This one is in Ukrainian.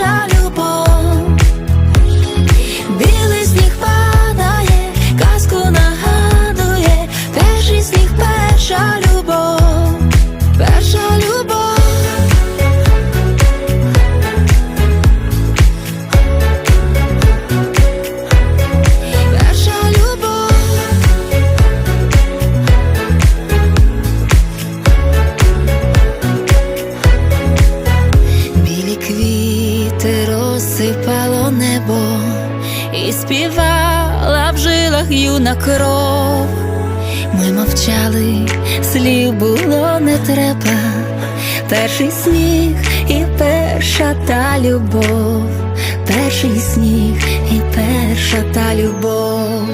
жалю ти розсипало небо, і співала в жилах юна кров. Ми мовчали, слів було не треба, перший сніг і перша та любов, перший сніг і перша та любов.